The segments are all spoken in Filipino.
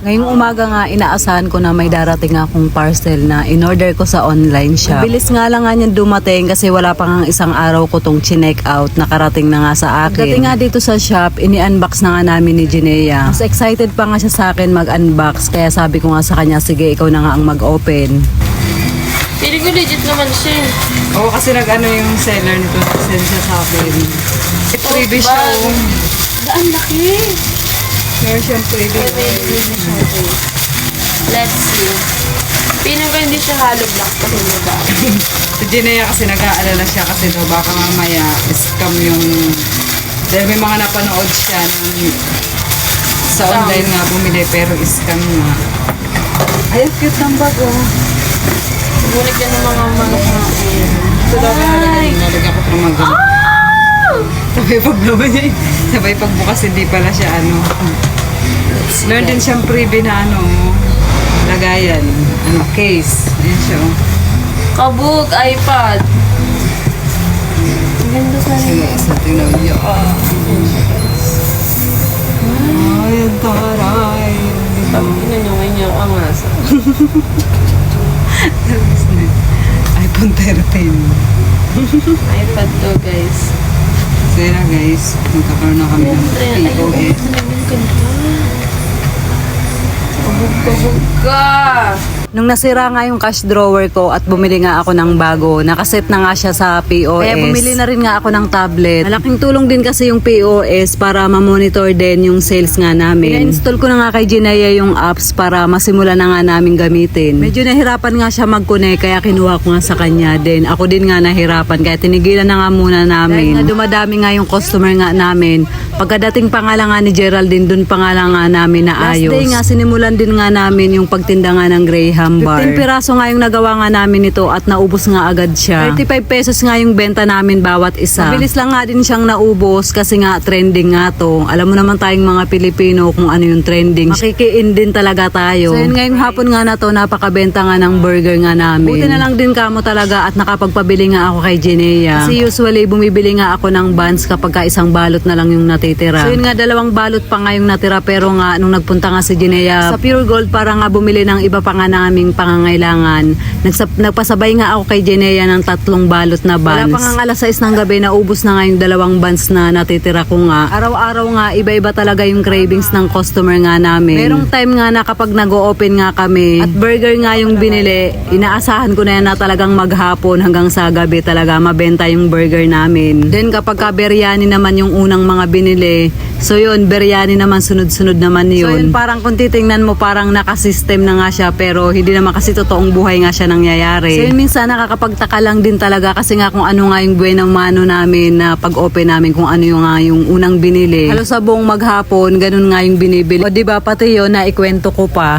Ngayong umaga nga, inaasahan ko na may darating akong parcel na in-order ko sa online shop. Bilis nga lang nga niyan dumating kasi wala pa nga isang araw ko tong chinek out. Nakarating na nga sa akin. Dating nga dito sa shop, ini-unbox na nga namin ni Jinea. Mas excited pa nga siya sa akin mag-unbox. Kaya sabi ko nga sa kanya, sige, ikaw na nga ang mag-open. Feeling ko legit naman siya. eh. Oo, kasi nag-ano yung seller nito, nag-send siya sa akin. May freebie siya. bag. oh. Daan laki. Meron siyang freebie. Let's see. Feeling ko hindi siya hollow block kasi diba? Si Jinea kasi nag-aalala siya kasi daw baka mamaya scam yung... Dahil may mga napanood siya ng, sa online nga bumili pero scam nga. Ay, ang cute ng bag oh. Ngunit yan ng mga mga mga Ito daw nalagyan, nalagyan ko ng mga ganun. Sabay paglaban niya, eh. sabay pagbukas hindi pala siya ano. Meron din siyang freebie na ano, lagayan, ano, case. Ayan siya oh. Kabog, iPad. Ang ganda sa Sige, isa tingnan niyo. Ah. Ay, ang taray. Tingnan nyo ngayon yung angas. iPhone 13. iPad to guys. So yun na guys, magkakaroon na kami ng POS. Kabog, kabog ka. Nung nasira nga yung cash drawer ko at bumili nga ako ng bago, nakaset na nga siya sa POS. Kaya bumili na rin nga ako ng tablet. Malaking tulong din kasi yung POS para ma-monitor din yung sales nga namin. Ina-install ko na nga kay Jinaya yung apps para masimula na nga namin gamitin. Medyo nahirapan nga siya mag-connect kaya kinuha ko nga sa kanya din. Ako din nga nahirapan kaya tinigilan na nga muna namin. Dahil nga dumadami nga yung customer nga namin. Pagkadating pa nga lang nga ni Geraldine, dun pa nga lang nga namin na ayos. Last day nga, sinimulan din nga namin yung pagtinda nga ng Graham bar. 15 piraso nga yung nagawa nga namin ito at naubos nga agad siya. 35 pesos nga yung benta namin bawat isa. Mabilis lang nga din siyang naubos kasi nga trending nga to. Alam mo naman tayong mga Pilipino kung ano yung trending. Makikiin din talaga tayo. So yun ngayong hapon nga na to, napakabenta nga ng burger nga namin. Buti na lang din kamo talaga at nakapagpabili nga ako kay Jinea. Kasi usually bumibili nga ako ng buns kapag ka isang balot na lang yung natitira. So yun nga dalawang balot pa nga yung natira pero nga nung nagpunta nga si Jinea sa Pure Gold para nga bumili ng iba pa nga naming pangangailangan. Nagsap, nagpasabay nga ako kay Jinea ng tatlong balot na buns. Wala pa nga alas 6 ng gabi naubos na nga yung dalawang buns na natitira ko nga. Araw-araw nga iba-iba talaga yung cravings ng customer nga namin. Merong time nga na kapag nag-o-open nga kami at burger nga yung binili, inaasahan ko na yan na talagang maghapon hanggang sa gabi talaga mabenta yung burger namin. Then kapag ka biryani naman yung unang mga binili, so yun, biryani naman sunod-sunod naman yun. So yun, parang kung titingnan mo parang nakasystem na nga siya pero hindi naman kasi totoong buhay nga siya nangyayari. So yun, minsan nakakapagtaka lang din talaga kasi nga kung ano nga yung buenang mano namin na pag-open namin kung ano yung nga yung unang binili. Halos sa buong maghapon, ganun nga yung binibili. O di ba pati yun na ikwento ko pa.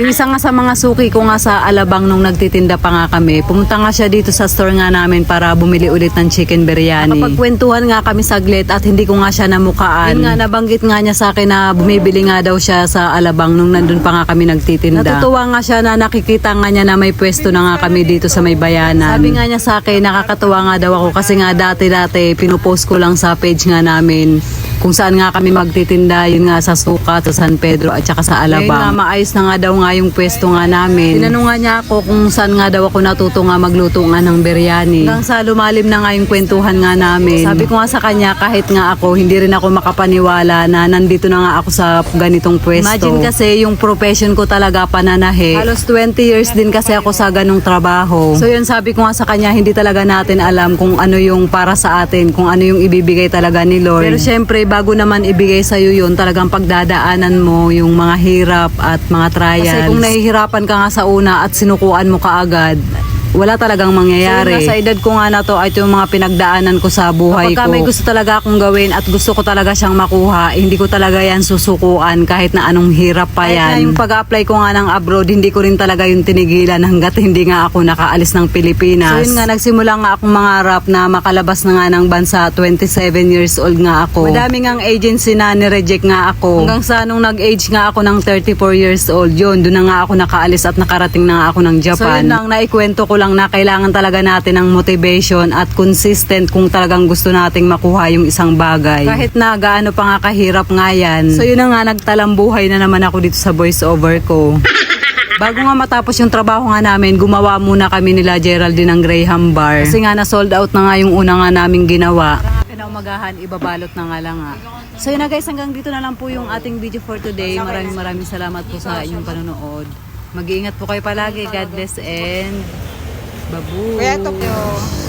Yung isa nga sa mga suki ko nga sa Alabang nung nagtitinda pa nga kami, pumunta nga siya dito sa store nga namin para bumili ulit ng chicken biryani. Nakapagkwentuhan nga kami saglit at hindi ko nga siya namukaan. Yun nga, nabanggit nga niya sa akin na bumibili nga daw siya sa Alabang nung nandun pa nga kami nagtitinda. Natutuwa nga siya na nakikita nga niya na may pwesto na nga kami dito sa may bayanan. Sabi nga niya sa akin, nakakatuwa nga daw ako kasi nga dati-dati pinupost ko lang sa page nga namin kung saan nga kami magtitinda, yun nga sa Sukat, sa San Pedro at saka sa Alabang. Ngayon nga maayos na nga daw nga yung pwesto nga namin. Tinanong nga niya ako kung saan nga daw ako natuto nga magluto nga ng biryani. Hanggang sa lumalim na nga yung kwentuhan nga namin. Sabi ko nga sa kanya kahit nga ako hindi rin ako makapaniwala na nandito na nga ako sa ganitong pwesto. Imagine kasi yung profession ko talaga pananahe. Halos 20 years din kasi ako sa ganong trabaho. So yun sabi ko nga sa kanya hindi talaga natin alam kung ano yung para sa atin, kung ano yung ibibigay talaga ni Lord. Pero syempre bago naman ibigay sa iyo yun, talagang pagdadaanan mo yung mga hirap at mga trials. Kasi kung nahihirapan ka nga sa una at sinukuan mo kaagad, wala talagang mangyayari. So, sa edad ko nga na to ay yung mga pinagdaanan ko sa buhay Kapag ko. may gusto talaga akong gawin at gusto ko talaga siyang makuha, hindi ko talaga yan susukuan kahit na anong hirap pa Kahit yan. na yung pag-apply ko nga ng abroad, hindi ko rin talaga yung tinigilan hanggat hindi nga ako nakaalis ng Pilipinas. So yun nga, nagsimula nga akong mangarap na makalabas na nga ng bansa. 27 years old nga ako. Madami nga agency na nireject nga ako. Hanggang sa nung nag-age nga ako ng 34 years old, yun, doon na nga ako nakaalis at nakarating na nga ako ng Japan. So yun lang, naikwento ko lang na kailangan talaga natin ng motivation at consistent kung talagang gusto nating makuha yung isang bagay. Kahit na gaano pa nga kahirap nga yan. So yun na nga, nagtalambuhay na naman ako dito sa voice over ko. Bago nga matapos yung trabaho nga namin, gumawa muna kami nila Geraldine ng Graham Bar. Kasi nga na sold out na nga yung una nga naming ginawa. Pinaumagahan, ibabalot na nga lang nga. So yun na guys, hanggang dito na lang po yung ating video for today. Maraming maraming salamat po sa inyong panonood. Mag-iingat po kayo palagi. God bless and babu. Kuya Tokyo.